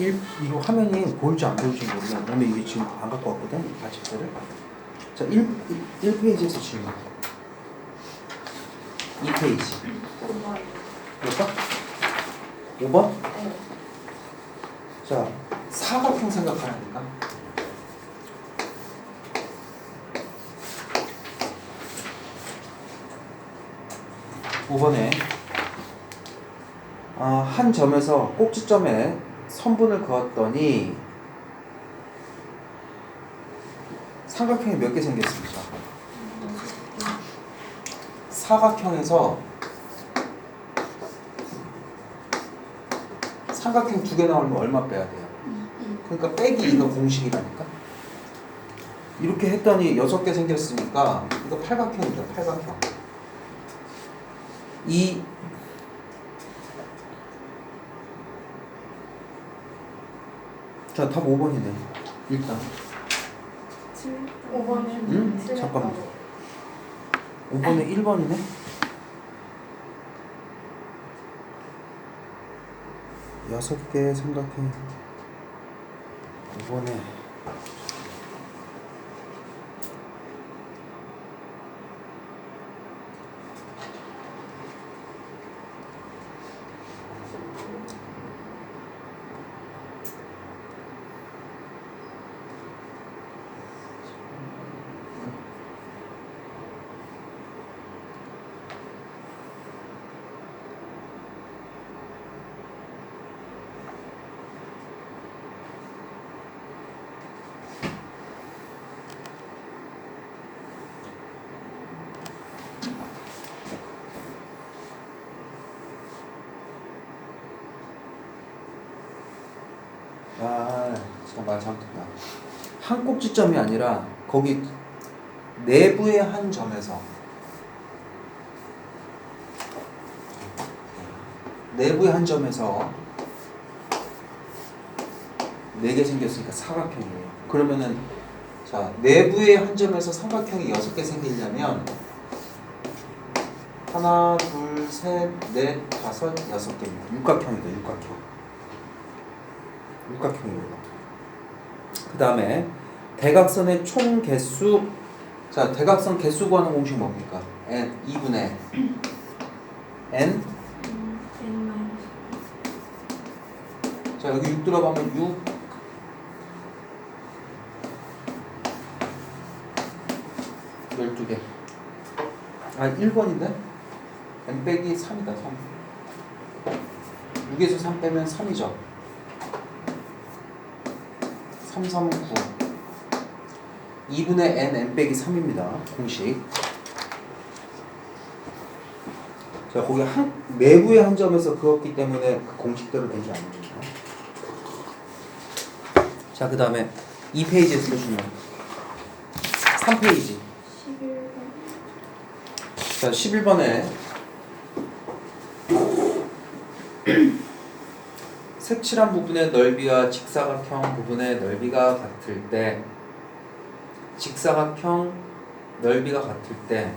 일, 이거 화면이 보일지 안 보일지 모르겠는데 오늘 이게 지금 안 갖고 왔거든 이 가집들을 자 1, 1, 페이지에서 질문 2페이지 몇 번? 5번? 네. 자 사각형 생각하라니까 5번에 아, 한 점에서 꼭지점에 선분을 그었더니 삼각형이 몇 개 생겼습니까? 사각형에서 삼각형 두 개 나오면 얼마 빼야 돼요? 그러니까 빼기 이거 공식이라니까. 이렇게 했더니 여섯 개 생겼으니까 이거 팔각형이다 팔각형. 이 자, 답 5번이네. 일단 5번은 응? 잠깐만. 5번에 1번이네. 여섯 개 삼각형 5번에 아 잘못했다. 한 꼭지점이 아니라 거기 내부의 한 점에서 내부의 한 점에서 네 개 생겼으니까 사각형이에요. 그러면은 자 내부의 한 점에서 삼각형이 여섯 개 생기려면 하나, 둘, 셋, 넷, 다섯, 여섯 개입니다. 육각형이다, 육각형. 육각형입니다. 그 다음에 대각선의 총 개수 자 대각선 개수 구하는 공식 뭡니까? n 2분의 n? 자 여기 6 들어가면 6 12개. 아 1번인데? n 빼기 3이다 3 6에서 3 빼면 3이죠 339 2분의 n n 빼기 3입니다. 공식. 자, 거기 한 내부의 한 점에서 그었기 때문에 그 공식대로 되지 않습니다. 자, 그 다음에 2페이지에서 보시면 3페이지. 11번 자, 11번에 색칠한 부분의 넓이와 직사각형 부분의 넓이가 같을 때 직사각형 넓이가 같을 때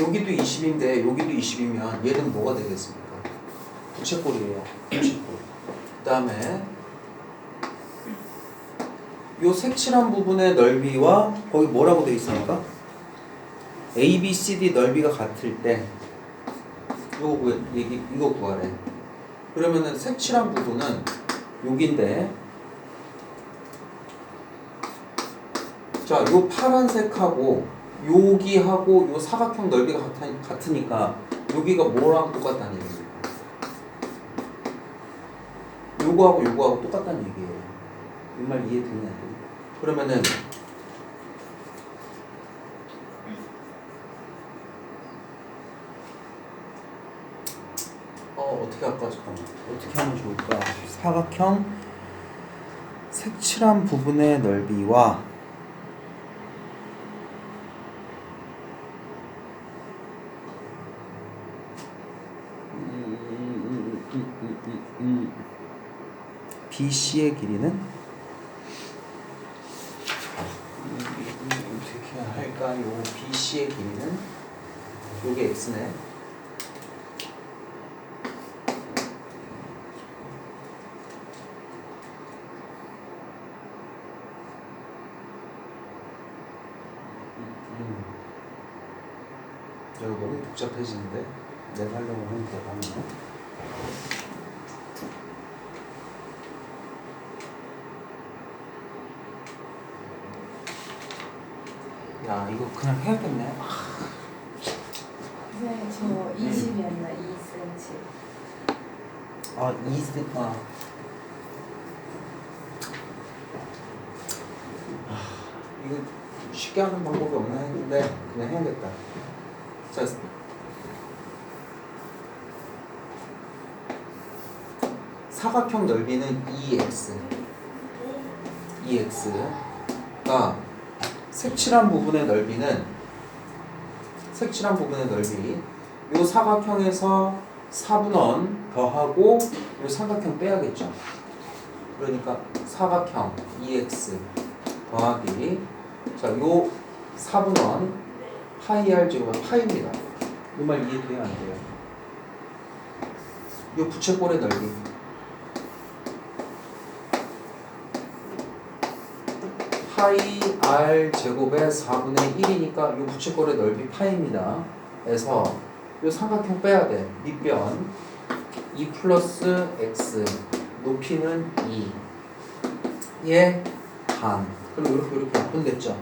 여기도 20인데 여기도 20이면 얘는 뭐가 되겠습니까? 부채꼴이에요. 부채꼴. 그 다음에 요 색칠한 부분의 넓이와 거기 뭐라고 되어 있습니까? A, B, C, D 넓이가 같을 때 이거 구 이거 구하래. 그러면은 색칠한 부분은 여기인데 자, 요 파란색하고 여기하고 요 사각형 넓이가 같, 같으니까 여기가 뭐랑 똑같다는 얘기입니 요거하고 요거하고 똑같다는 얘기예요. 이 말 이해되냐? 그러면은 어 어떻게 할까 잠깐만 어떻게 하면 좋을까? 사각형 색칠한 부분의 넓이와 음, 음, 음, 음, 음, 음, BC의 길이는 음, 음, 어떻게 할까 요? BC의 길이는 요게 x네. 음. 이거 너무 복잡해지는데 내가 하려고 하는 대로 하면 야 이거 그냥 해야겠네. 네, 저 20이었나 2cm. 아 이스 아. 아, 이거 쉽게 하는 방법이 없나 했는데 그냥 해야겠다. 자 사각형 넓이는 2x 2x가 색칠한 부분의 넓이는 색칠한 부분의 넓이. 요 사각형에서 4분원 더하고 요 삼각형 빼야겠죠? 그러니까 사각형 2x 더하기 자 요 4분원 파이 r 제곱은 파입니다. 이 말 이해돼요 안 돼요? 요 부채꼴의 넓이 파이 r 제곱의 4분의 1이니까 이 부채꼴의 넓이 파입니다. 그래서 이 삼각형 빼야 돼. 밑변 2 플러스 x 높이는 2의 반. 그럼 이렇게 이렇게 약분됐죠.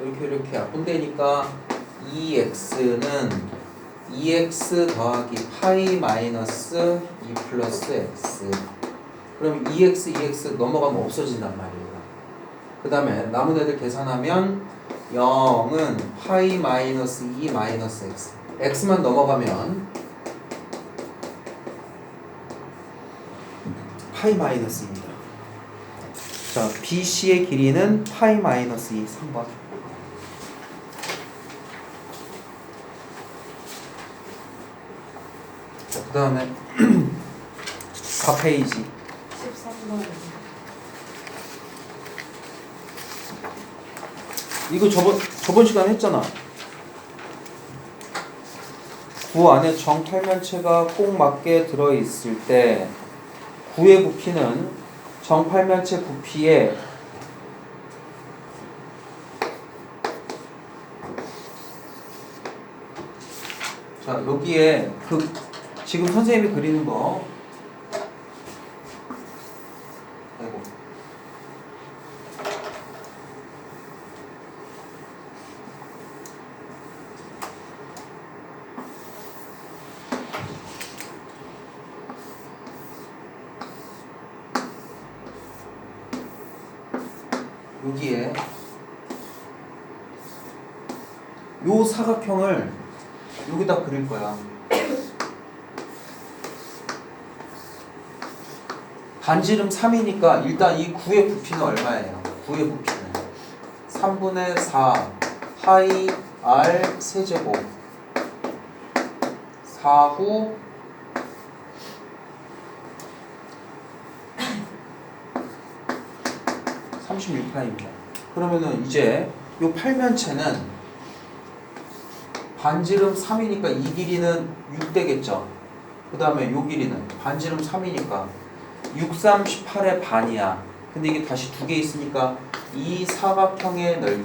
이렇게 이렇게 약분되니까 2x는 2x 더하기 파이 마이너스 2 플러스 x. 그럼 2x 2x 넘어가면 없어진단 말이에요. 그 다음에 남은 애들 계산하면 0은 파이 마이너스 2 마이너스 x. X만 넘어가면 파이 마이너스입니다. 자 BC의 길이는 파이 마이너스 2 3번. 그 다음에 4페이지. 13번. 이거 저번 저번 시간에 했잖아. 구 안에 정팔면체가 꼭 맞게 들어 있을 때 구의 부피는 정팔면체 부피의 자 여기에 그 지금 선생님이 그리는 거 여기에 요 사각형을 여기다 그릴 거야. 반지름 3이니까 일단 이 9의 부피는 얼마예요? 9의 부피는 3분의 4 하이 r 세제곱 4후 16파입니다. 그러면은 이제 이 팔면체는 반지름 3이니까 이 길이는 6되겠죠. 그 다음에 요 길이는 반지름 3이니까 6, 3, 18의 반이야. 근데 이게 다시 두 개 있으니까 이 사각형의 넓이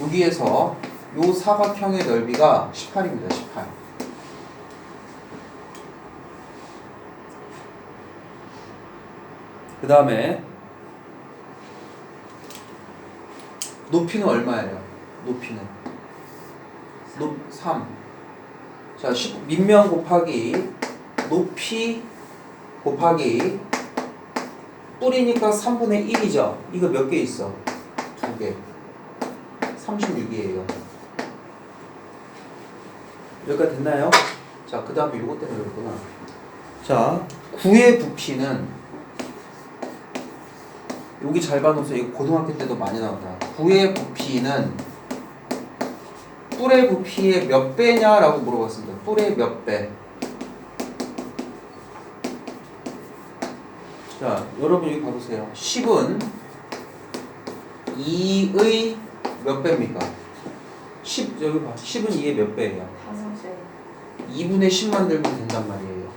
여기에서 요 사각형의 넓이가 18입니다. 18. 그 다음에 높이는 얼마예요? 높이는 높 3. 자, 10, 밑면 곱하기 높이 곱하기 뿌리니까 3분의 1이죠. 이거 몇 개 있어? 두 개. 36이에요. 여기까지 됐나요? 자, 그 다음에 요거 때문에 그랬구나. 자, 9의 부피는 여기 잘 봐놓으세요. 이거 고등학교 때도 많이 나온다. 9의 부피는 뿔의 부피의 몇 배냐라고 물어봤습니다. 뿔의 몇 배? 자, 여러분 여기 봐보세요. 10은 2의 몇 배입니까? 10 여기 봐. 10은 2의 몇 배예요? 다섯 개. 2분의 10 만 들면 된단 말이에요.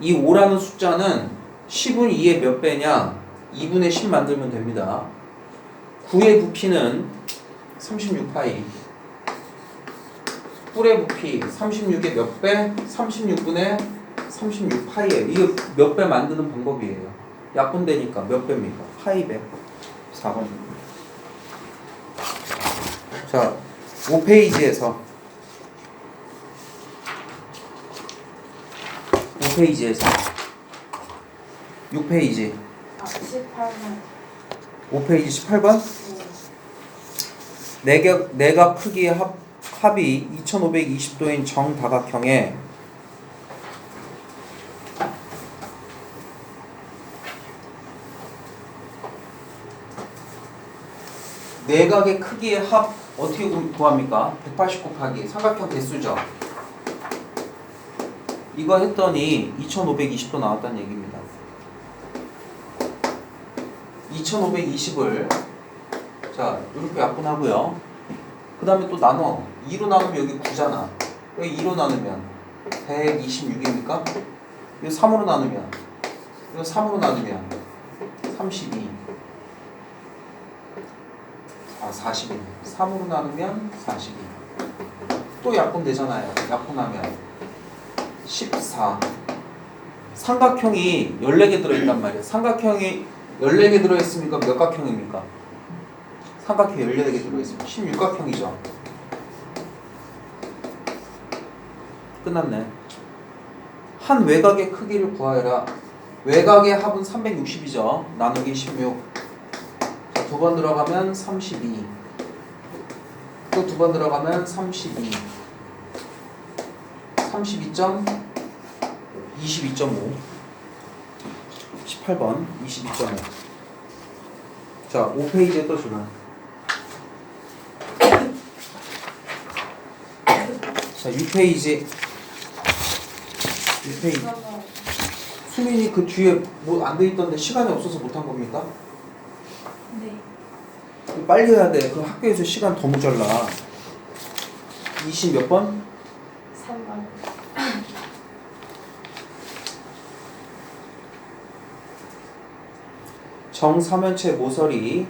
이 5라는 숫자는 10은 2의 몇 배냐? 2분의 10 만들면 됩니다. 9의 부피는 36파이. 뿔의 부피 36의 몇 배? 36분의 36파이예요. 이거 몇 배 만드는 방법이에요. 약분되니까 몇 배입니까? 파이 배. 4번. 자, 5페이지에서 5페이지에서 6페이지 아, 18번. 5페이지 18번 네. 내각, 내각 크기의 합, 합이 2520도인 정다각형에 내각의 크기의 합 어떻게 구- 구합니까? 180 곱하기 삼각형 개수죠. 이거 했더니 2520도 나왔다는 얘기입니다. 2520을 자 이렇게 약분하고요. 그 다음에 또 나눠 2로 나누면 여기 9잖아. 여기 2로 나누면 126입니까? 이거 3으로 나누면 이거 3으로 나누면 32. 아 42. 3으로 나누면 42. 또 약분 되잖아요. 약분하면 14. 삼각형이 14개 들어있단 말이에요. 삼각형이 14개 들어있으니까 몇 각형입니까? 삼각형 14개 들어있으면 16각형이죠. 끝났네. 한 외곽의 크기를 구하여라. 외곽의 합은 360이죠. 나누기 16. 자, 두 번 들어가면 32. 또 두 번 들어가면 32. 32점 22.5 18번 22.5 자 5페이지에 또 주나 자 6페이지 6페이지 그러면 수민이 그 뒤에 뭐 안 돼 있던데 시간이 없어서 못한 겁니까? 네. 빨리 해야 돼. 그 학교에서 시간 더 모자라. 20 몇 번? 3번. 정사면체 모서리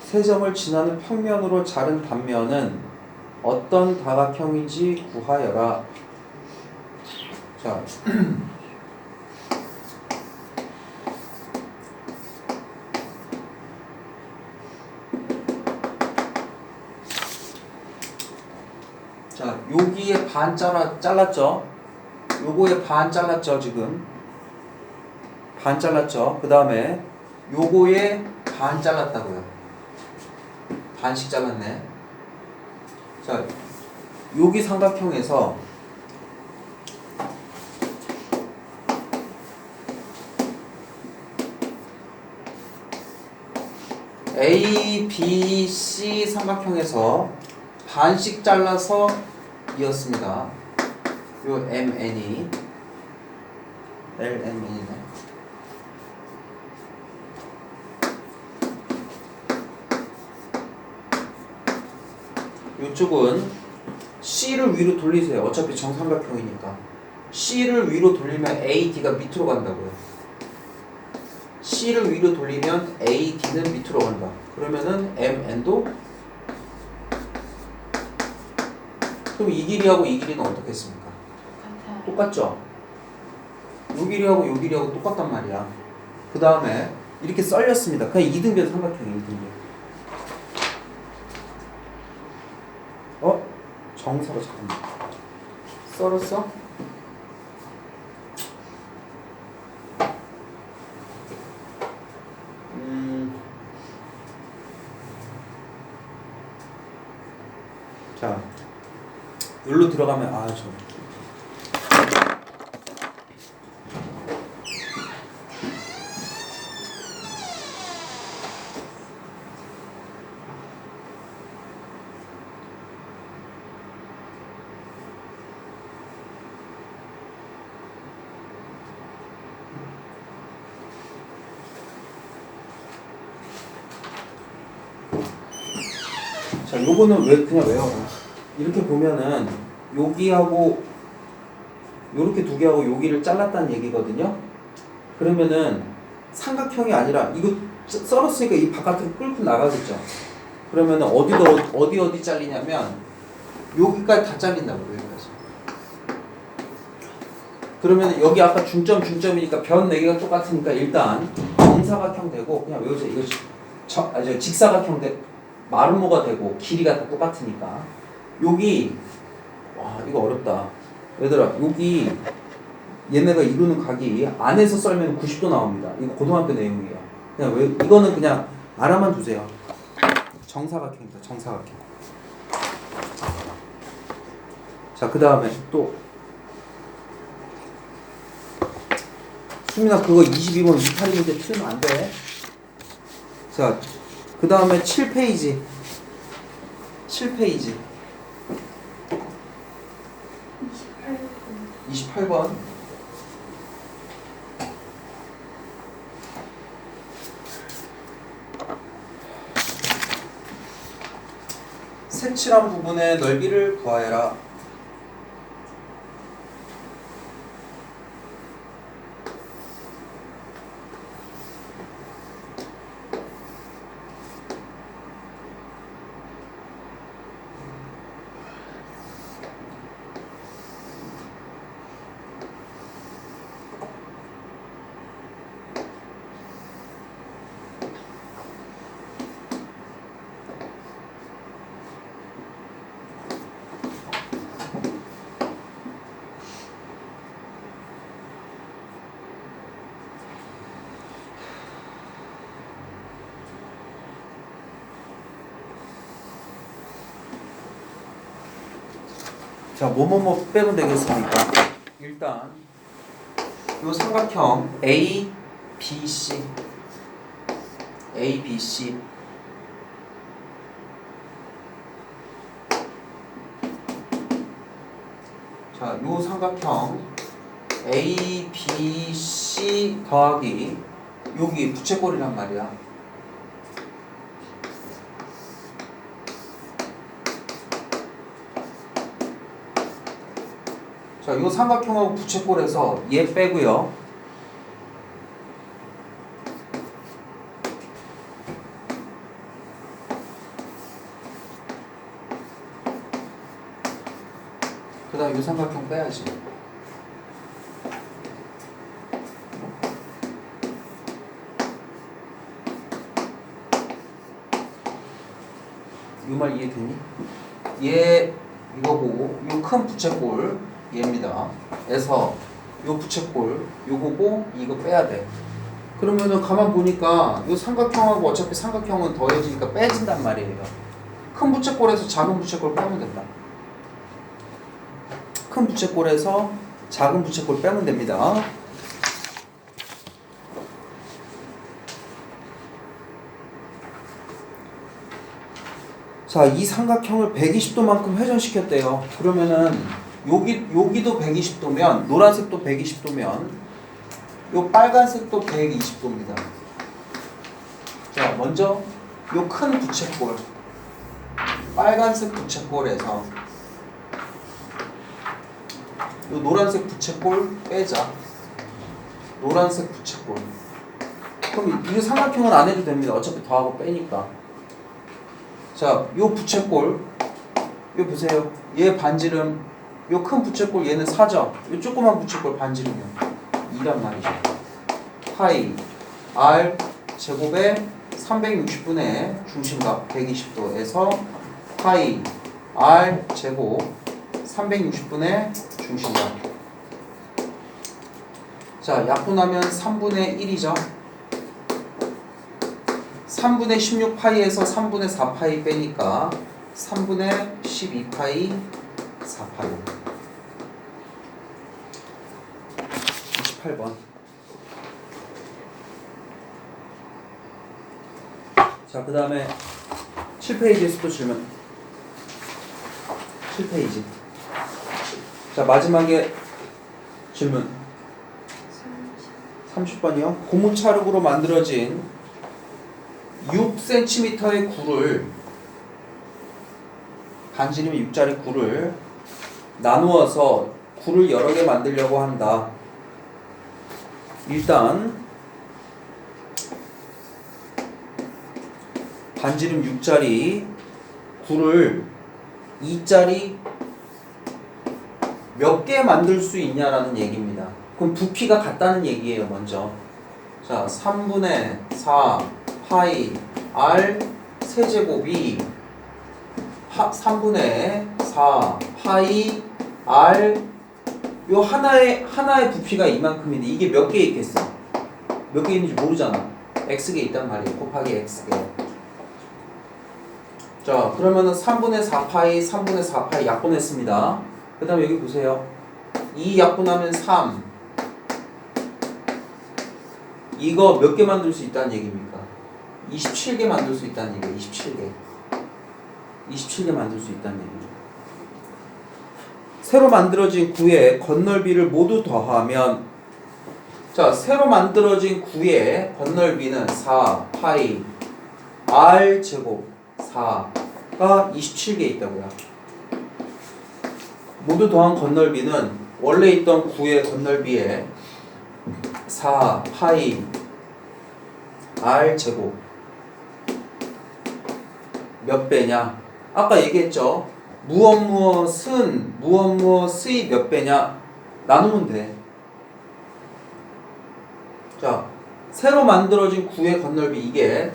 세 점을 지나는 평면으로 자른 단면은 어떤 다각형인지 구하여라. 자, 자 여기에 반 잘라 잘랐죠? 요거에 반 잘랐죠 지금. 반 잘랐죠. 그 다음에 요거에 반 잘랐다고요. 반씩 잘랐네. 자 여기 삼각형에서 A, B, C 삼각형에서 반씩 잘라서 이었습니다. 요 M, N이 L, M, N이네. 요쪽은 C를 위로 돌리세요. 어차피 정삼각형이니까. C를 위로 돌리면 AD가 밑으로 간다고요. C를 위로 돌리면 AD는 밑으로 간다. 그러면은 MN도 그럼 이 길이하고 이 길이는 어떻겠습니까? 똑같죠? 요 길이하고 요 길이하고 똑같단 말이야. 그 다음에 이렇게 썰렸습니다. 그냥 이등변 삼각형이 이등변. 어? 정사가 잠깐만. 썰었어? 음. 자, 여기로 들어가면 아 저. 요거는 왜 그냥 외워라. 이렇게 보면은 여기하고 요렇게 두 개하고 여기를 잘랐다는 얘기거든요. 그러면은 삼각형이 아니라 이거 썰- 썰었으니까 이 바깥으로 끌고 나가겠죠. 그러면은 어디도 어디 어디 잘리냐면 여기까지 다 잘린다고 여기까지. 그러면 여기 아까 중점 중점이니까 변 4개가 똑같으니까 일단 정사각형 되고 그냥 외우세요. 이거 저, 아, 저 직사각형 되 마름모가 되고 길이가 다 똑같으니까 여기 와 이거 어렵다. 얘들아 여기 얘네가 이루는 각이 안에서 썰면 90도 나옵니다. 이거 고등학교 내용이에요. 그냥 왜 이거는 그냥 알아만 두세요. 정사각형이다. 정사각형. 자, 그 다음에 또 수민아 그거 22번 이탈인데 틀면 안 돼. 자, 그 다음에 7페이지. 7페이지. 28분 28번. 색칠한 부분의 넓이를 구하여라. 자, 뭐뭐뭐 빼면 되겠습니까? 일단 요 삼각형 A, B, C A, B, C 자, 요 삼각형 A, B, C 더하기 여기 부채꼴이란 말이야. 자, 이 삼각형하고 부채꼴에서 얘 빼고요. 그 다음 이 삼각형 빼야지. 이 말 이해되니? 얘 이거 보고 이 큰 부채꼴 얘입니다. 에서 요 부채꼴 요거고 이거 빼야 돼. 그러면은 가만 보니까 요 삼각형하고 어차피 삼각형은 더해지니까 빼진단 말이에요. 큰 부채꼴에서 작은 부채꼴 빼면 된다. 큰 부채꼴에서 작은 부채꼴 빼면 됩니다. 자, 이 삼각형을 120도만큼 회전시켰대요. 그러면은 여기 여기도 120도면 노란색도 120도면 요 빨간색도 120도입니다. 자, 먼저 요 큰 부채꼴 빨간색 부채꼴에서 요 노란색 부채꼴 빼자. 노란색 부채꼴. 그럼 이 삼각형은 안 해도 됩니다. 어차피 더하고 빼니까. 자, 요 부채꼴, 요 보세요. 얘 반지름, 요 큰 부채꼴 얘는 4죠. 요 조그만 부채꼴 반지름이요. 2란 말이죠. 파이 r 제곱에 360분의 중심각 120도에서 파이 r 제곱 360분의 중심각. 자, 약분하면 3분의 1이죠. 3분의 16파이에서 3분의 4파이 빼니까 3분의 12파이 4파이 28번 자, 그 다음에 7페이지에서 또 질문 7페이지 자, 마지막에 질문 30번이요. 고무차력으로 만들어진 6cm의 굴을 반지름 6짜리 구를 나누어서 구를 여러 개 만들려고 한다. 일단 반지름 6짜리 구를 2짜리 몇 개 만들 수 있냐라는 얘기입니다. 그럼 부피가 같다는 얘기예요, 먼저. 자, 3분의 4 파이 r 세제곱이 하, 3분의 4 파이 r 요 하나의 하나의 부피가 이만큼인데 이게 몇 개 있겠어? 몇 개 있는지 모르잖아. x개 있단 말이에요. 곱하기 x개. 자, 그러면은 3분의 4파이 3분의 4파이 약분했습니다. 그다음에 여기 보세요. 2 약분하면 3. 이거 몇 개 만들 수 있다는 얘기입니까? 27개 만들 수 있다는 얘기예요. 27개. 27개 만들 수 있다는 얘기죠. 새로 만들어진 구의 건널비를 모두 더하면 자, 새로 만들어진 구의 건널비는 4 파이 r 제곱 4가 27개 있다고요. 모두 더한 건널비는 원래 있던 구의 건널비에 4 파이 r 제곱 몇 배냐? 아까 얘기했죠. 무엇 무엇은 무엇 무엇의 몇 배냐? 나누면 돼. 자, 새로 만들어진 구의 건널비 이게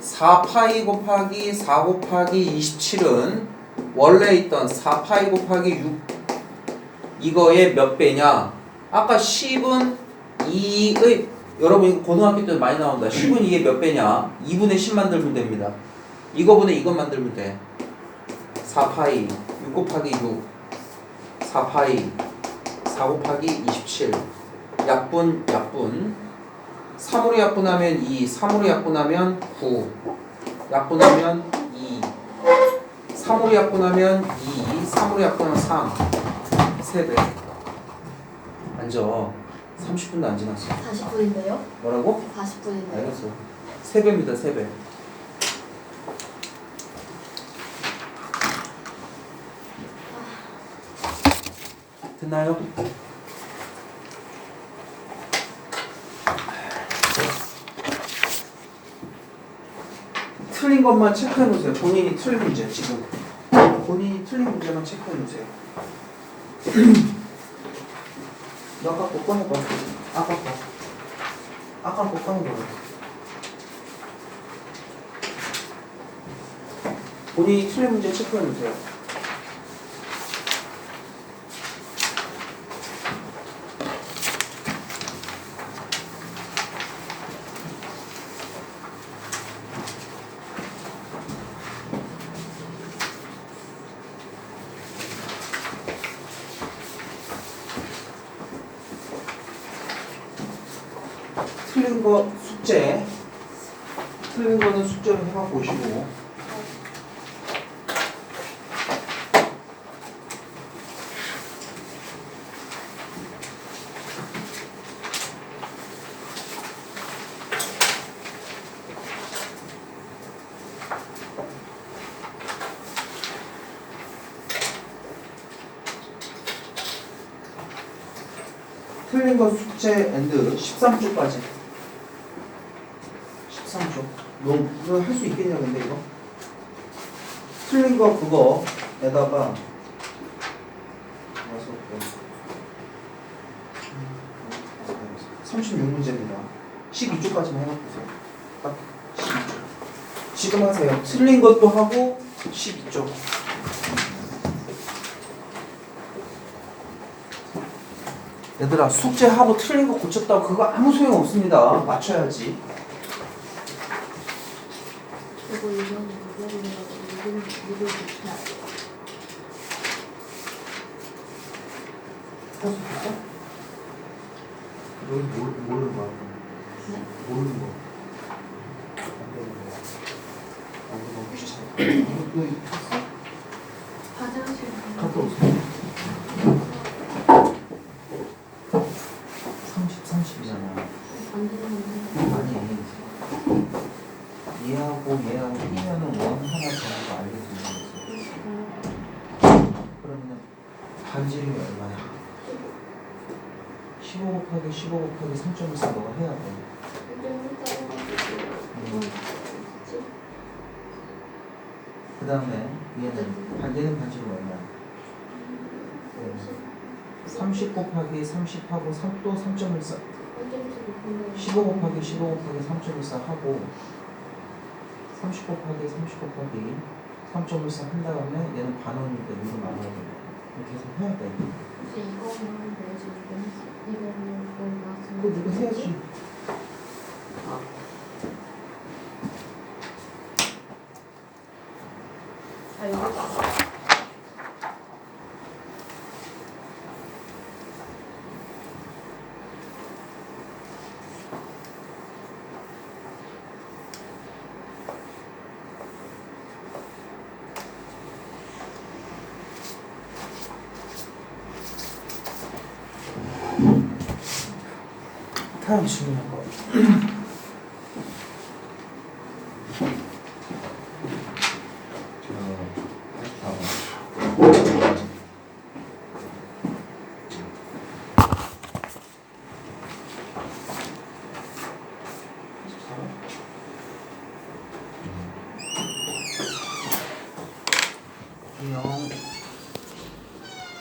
4파이 곱하기 4 곱하기 27은 원래 있던 4파이 곱하기 6 이거의 몇 배냐? 아까 10은 2의 여러분 고등학교 때 많이 나온다. 10은 이게 몇 배냐? 2분의 10 만들면 됩니다. 이거분의 이것 만들면 돼. 4파이 6 곱하기 6 4파이 4 곱하기 27 약분 약분. 3으로 약분하면 2 3으로 약분하면 9 약분하면 2 3으로 약분하면 2 3으로 약분하면 3 3배. 앉아. 30분도 안 지났어. 40분인데요? 뭐라고? 40분인데요? 알겠어. 3배입니다 3배 됐나요? 틀린 것만 체크해 놓으세요. 본인이 틀린 문제 지금 본인이 틀린 문제만 체크해 놓으세요. 너 아까 거 꺼내봐. 아까 거. 아까 거 꺼내봐. 본인이 틀린 문제 체크해 놓으세요. 틀린 거 숙제. 틀린 거는 숙제로 해갖고 오시고. 틀린 거 숙제 엔드 13초까지. 13초. 너 이거 할수 있겠냐 근데 이거? 틀린 거 그거에다가 와서 또 36문제입니다. 12초까지만 해놓으세요. 딱 12초. 지금 하세요. 틀린 것도 하고 12초. 얘들아 숙제하고 틀린 거 고쳤다고 그거 아무 소용 없습니다. 맞춰야지. 그리고 이거는 이거는 이거는 좋다. 있어? 여기 모르, 모르는 거야. 네? 모르는 거. 안 되는 거. 안 되는 거 귀찮아. 너 이거 탔어? 화장실 갔다 오세요. 30, 30이잖아. 안 되는 건데. 아니. 얘하고 얘하고 끼면은 원 하나 정도 알게 되는 거지. 그러니까 반지름이 얼마야? 15 곱하기 15 곱하기 3.14 너가 해야 돼. 그 다음에 얘는 반지는 반지름 얼마야? 30 곱하기 30하고 3, 또 3.14 15 곱하기 15 곱하기 3.14 하고 30 곱하기 30 곱하기 3.14 한 다음에 얘는 반원이니까 나눠야 돼. 이렇게 해서 해야 돼. 그거 네가 해야지. 아 여기 다음 질문할 거.